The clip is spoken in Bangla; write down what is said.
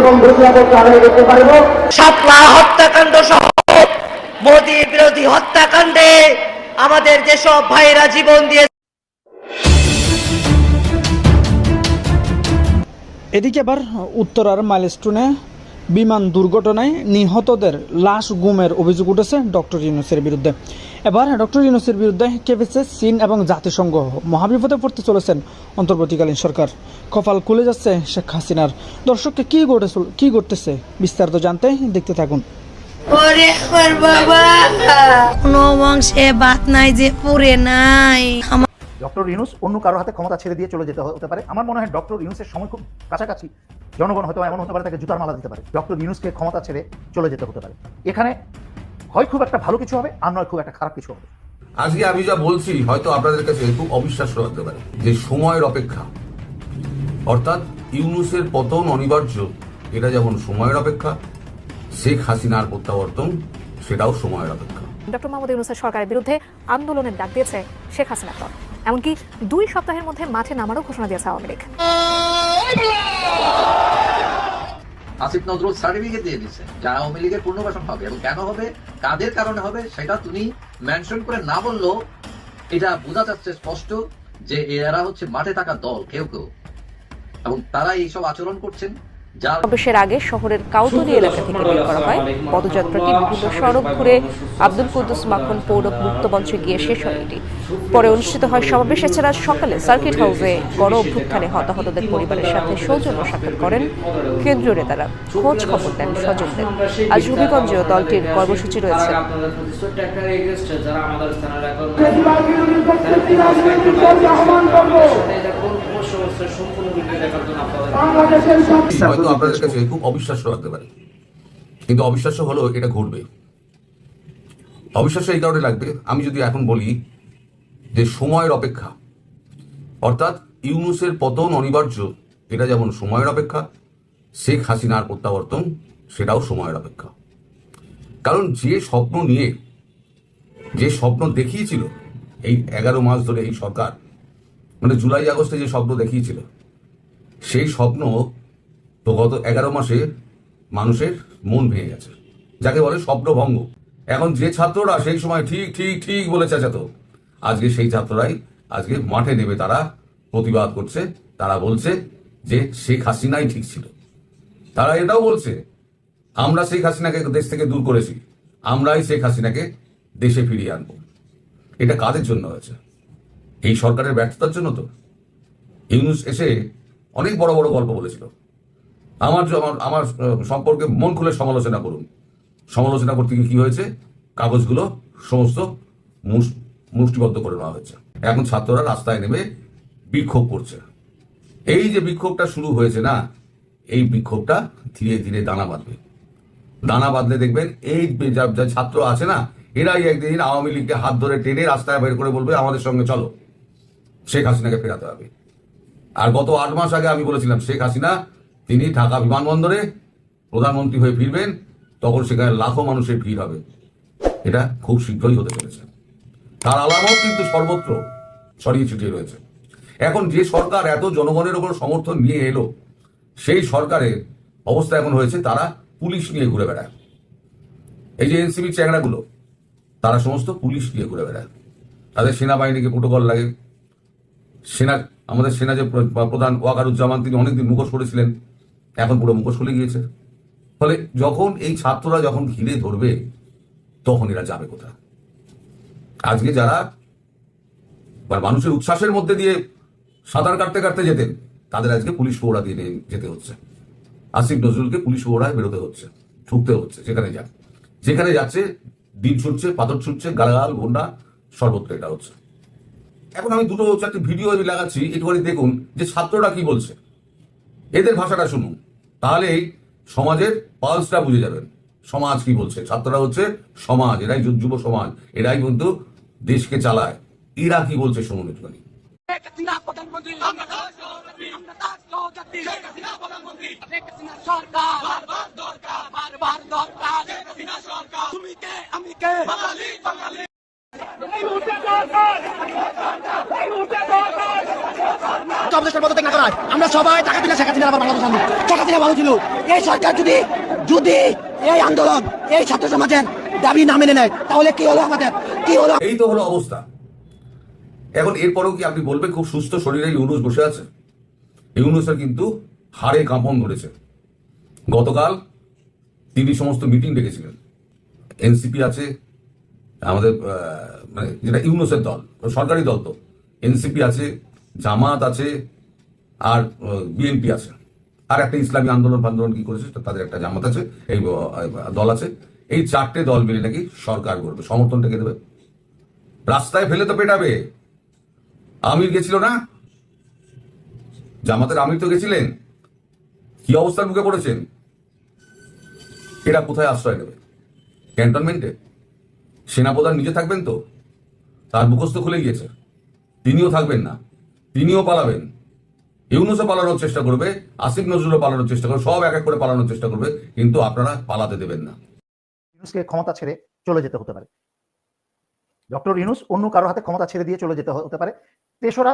এবং ঘোষণাপত্র আদায় করতে পারব। শাপলা হত্যাকাণ্ড সহ মোদী বিরোধী হত্যাকাণ্ডে আমাদের যেসব ভাইরা জীবন দিয়ে এদিকে আবার উত্তরার মাইলস্টোনে বিমান দুর্ঘটনায় নিহতদের লাশ গুমের অভিযোগ উঠেছে ডক্টর ইউনুসের বিরুদ্ধে। এবার ডক্টর ইউনুসের বিরুদ্ধে কেঁপেছে চীন এবং জাতিসংঘ মহাবিপদে পড়তে চলেছেন অন্তর্বর্তীকালীন সরকার। কপাল খুলে যাচ্ছে শেখ হাসিনার। দর্শককে কী ঘটে কী ঘটতেছে বিস্তারিত জানতে দেখতে থাকুন। ওরে আমার বাবা। কোনো বংশে বাত নাই যে পুরে নাই। আমার ডক্টর ইউনুস অন্য কারও হাতে ক্ষমতা ছেড়ে দিয়ে চলে যেতে হতে পারে। আমার মনে হয় ডক্টর ইউনুসের সময় খুব কাছাকাছি। জনগণ হয়তো এমন হতে পারে তাকে জুতার মালা দিতে পারে। ডক্টর ইউনুসকে ক্ষমতা ছেড়ে চলে যেতে হতে পারে। এখানে হয় খুব একটা ভালো কিছু হবে আর নয় খুব একটা খারাপ কিছু হবে। আজকে আমি যা বলছি হয়তো আপনাদের কাছে খুব অবিশ্বাস্য হতে পারে। যে সময়ের অপেক্ষা অর্থাৎ ইউনুসের পতন অনিবার্য এটা যেমন সময়ের অপেক্ষা শেখ হাসিনার প্রত্যাবর্তন সেটাও সময়ের অপেক্ষা। ডক্টর মোহাম্মদ ইউনুসের সরকারের বিরুদ্ধে আন্দোলনের ডাক দিয়েছে শেখ হাসিনা দল। এমনকি দুই সপ্তাহের মধ্যে মাঠে নামারও ঘোষণা দিয়েছে আওয়ামী লীগ। আসিফ নজরুল সার্টিফিকেট দিয়ে দিচ্ছে যা আওয়ামী লীগের পুনর্বাসন হবে। এবং কেন হবে? কাদের কারণে হবে? সেটা তুমি মেনশন করে না বললেও এটা বোঝা যাচ্ছে স্পষ্ট যে এরা হচ্ছে মাঠে থাকা দল, কেউ কেউ। এবং তারা এইসব আচরণ করছেন। যার সমাবেশের আগে শহরের কাউতলি এলাকা থেকে বের করা হয়। পদযাত্রাটি বিভিন্ন সড়ক ঘুরে আব্দুল কুদ্দুস মাখন পৌর মুক্ত মঞ্চে গিয়ে শেষ হয় এটি। পরে অনুষ্ঠিত হয় সমাবেশ। এছাড়া সকালে সার্কিট হাউসে গণ অভ্যুত্থানে হতাহতদের পরিবারের সাথে সৌজন্য সাক্ষাৎ করেন। কেন্দ্রীয় নেতারা খোঁজ খবর দেন স্বজনদের। আজ হবিগঞ্জেও দলটির কর্মসূচি রয়েছে। সম্পূর্ণ দেখার জন্য আপনাদের হয়তো আপনাদের কাছে খুব অবিশ্বাস্য হতে পারে। কিন্তু অবিশ্বাস্য হলেও এটা ঘটবে। অবিশ্বাস্য এই কারণে লাগবে, আমি যদি এখন বলি যে সময়ের অপেক্ষা। অর্থাৎ ইউনুসের পতন অনিবার্য, এটা যেমন সময়ের অপেক্ষা, শেখ হাসিনার প্রত্যাবর্তন সেটাও সময়ের অপেক্ষা। কারণ যে স্বপ্ন নিয়ে, যে স্বপ্ন দেখিয়েছিল এই এগারো মাস ধরে এই সরকার মানে জুলাই আগস্টে যে স্বপ্ন দেখিয়েছিল, সেই স্বপ্ন তো গত এগারো মাসে মানুষের মন ভেঙে গেছে। যাকে বলে স্বপ্নভঙ্গ। এখন যে ছাত্ররা সেই সময় ঠিক ঠিক ঠিক বলে চেঁচাতো, আজকে সেই ছাত্ররাই আজকে মাঠে নেমে তারা প্রতিবাদ করছে। তারা বলছে যে শেখ হাসিনাই ঠিক ছিল। তারা এটাও বলছে, আমরা শেখ হাসিনাকে দেশ থেকে দূর করেছি। আমরাই শেখ হাসিনাকে দেশে ফিরিয়ে আনব। এটা কাদের জন্য হয়েছে? এই সরকারের ব্যর্থতার জন্য তো। ইউনুস এসে অনেক বড় বড় গল্প বলেছিল। আমার আমার সম্পর্কে মন খুলে সমালোচনা করুন। সমালোচনা করতে গিয়ে কি হয়েছে? কাগজগুলো সমস্ত মুস- মুষ্টিবদ্ধ করে নেওয়া হয়েছে। এখন ছাত্ররা রাস্তায় নেমে বিক্ষোভ করছে। এই যে বিক্ষোভটা শুরু হয়েছে না, এই বিক্ষোভটা ধীরে ধীরে দানা বাঁধবে। দানা বাঁধলে দেখবেন এই যা ছাত্র আছে না, এরাই একদিন আওয়ামী লীগকে হাত ধরে টেনে রাস্তায় বের করে বলবে, আমাদের সঙ্গে চলো। শেখ হাসিনাকে ফেরাতে হবে। আর গত আট মাস আগে আমি বলেছিলাম, শেখ হাসিনা তিনি ঢাকা বিমানবন্দরে প্রধানমন্ত্রী হয়ে ফিরবেন, তখন সেখানে লাখো মানুষের ভিড় হবে। এটা খুব শীঘ্রই হতে চলেছে। তার আলামত কিন্তু সর্বত্র ছড়িয়ে ছিটিয়ে রয়েছে। এখন যে সরকার এত জনগণের ওপর সমর্থন নিয়ে এলো, সেই সরকারের অবস্থা এখন হয়েছে তারা পুলিশ নিয়ে ঘুরে বেড়ায়। এই যে এনসিবির চ্যাংড়াগুলো তারা সমস্ত পুলিশ নিয়ে ঘুরে বেড়ায়। তাদের সেনাবাহিনীকে প্রোটোকল লাগে। সেনা, আমাদের সেনা যে প্রধান ওয়াকারুজ্জামান, তিনি অনেকদিন মুখোশ করেছিলেন এখন পুরো মুখোশ খুলে গিয়েছে। ফলে যখন এই ছাত্ররা যখন ঘিরে ধরবে, তখন এরা যাবে কোথায়? আজকে যারা মানুষের উচ্ছ্বাসের মধ্যে দিয়ে সাঁতার কাটতে কাটতে যেতেন, তাদের আজকে পুলিশ পৌড়া দিয়ে যেতে হচ্ছে। আসিফ নজরুলকে পুলিশ পৌড়ায় বেরোতে হচ্ছে ঠুকতে হচ্ছে, যেখানে যাক। যেখানে যাচ্ছে, দিন ছুটছে, পাথর ছুটছে, গালাগাল ঘণ্টা সর্বত্র এটা হচ্ছে। এখন আমি দুটো চারটি ভিডিও আমি লাগাচ্ছি, একটুখানি দেখুন যে ছাত্ররা কি বলছে। এদের ভাষাটা শুনুন। তাহলেই সমাজের পালসটা বুঝে যাবেন। সমাজ কি বলছে? ছাত্ররা হচ্ছে সমাজ, এরাই যুব সমাজ, এরাই কিন্তু দেশকে চালায়। এরা কি বলছে শুনুন না করায়। আমরা সবাই টাকা দিলে শেখ হাসিনা আবার বাংলাদেশ শেখ ভালো ছিল। এই সরকার যদি যদি এই আন্দোলন, এই ছাত্র সমাজের দাবি না মেনে নেয়, তাহলে কি হলো আমাদের? কি হলো? এই তো হলো অবস্থা। এখন এরপরেও কি আপনি বলবেন, খুব সুস্থ শরীরে ইউনুস বসে আছে? ইউনুসের কিন্তু হাড়ে কাঁপন ধরেছে। গতকাল তিনি সমস্ত মিটিং ডেকেছিলেন। এনসিপি আছে, আমাদের মানে যেটা ইউনুসের দল, সরকারি দল তো। এনসিপি আছে, জামাত আছে, আর বিএনপি আছে। আর একটা ইসলামী আন্দোলন আন্দোলন কি করেছে তাদের একটা জামাত আছে, এই দল আছে। এই চারটে দল মিলে নাকি সরকার করবে সমর্থনটা কে দেবে? রাস্তায় ফেলে তো পেটাবে। আমির গেছিল না? জামাতের আমির তো গেছিলেন। কি অবস্থার মুখে পড়েছেন? এরা কোথায় আশ্রয় নেবে? ক্যান্টনমেন্টে? সেনাপ্রধান নিজে থাকবেন তো? তার মুখস্থ খুলে গিয়েছে। তিনিও থাকবেন না। তিনিও পালাবেন। ইউনুসও পালানোর চেষ্টা করবে, আসিফ নজরুলও পালানোর চেষ্টা করবে, সব এক এক করে পালানোর চেষ্টা করবে, কিন্তু আপনারা পালাতে দেবেন না। ইউনুসকে ক্ষমতা ছেড়ে চলে যেতে হতে পারে। ডক্টর ইউনুস অন্য কারও হাতে ক্ষমতা ছেড়ে দিয়ে চলে যেতে হতে পারে। তেসরা